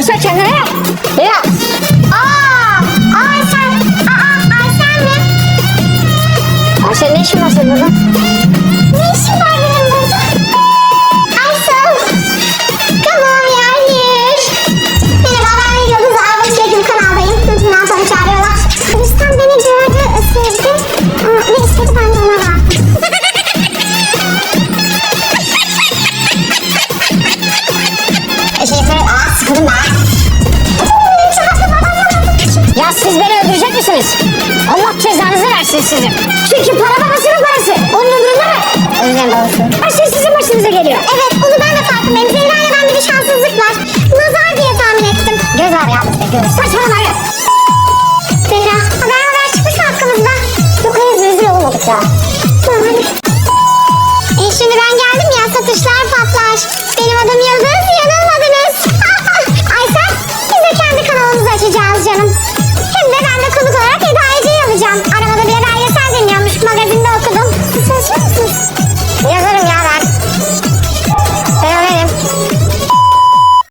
Koşma kendine ya. Aa, Ayşen. Aa, Ayşen mi? Ayşe ne işin var senin Ben. Ya siz beni öldürecek misiniz? Allah cezanızı versin sizin. Çünkü para babasının parası. Onun umurunda mı? Yüzden babası. Her şey sizin başınıza geliyor. Evet onu ben de farkındayım. Zehra'yla bende bir şanssızlık var. Nazar diye tahmin ettim. Göz var ya bizde göz. Saçmalama ya. Zehra haber haber çıkmış mı hakkımızda? Yok henüz rezil olmadık ya.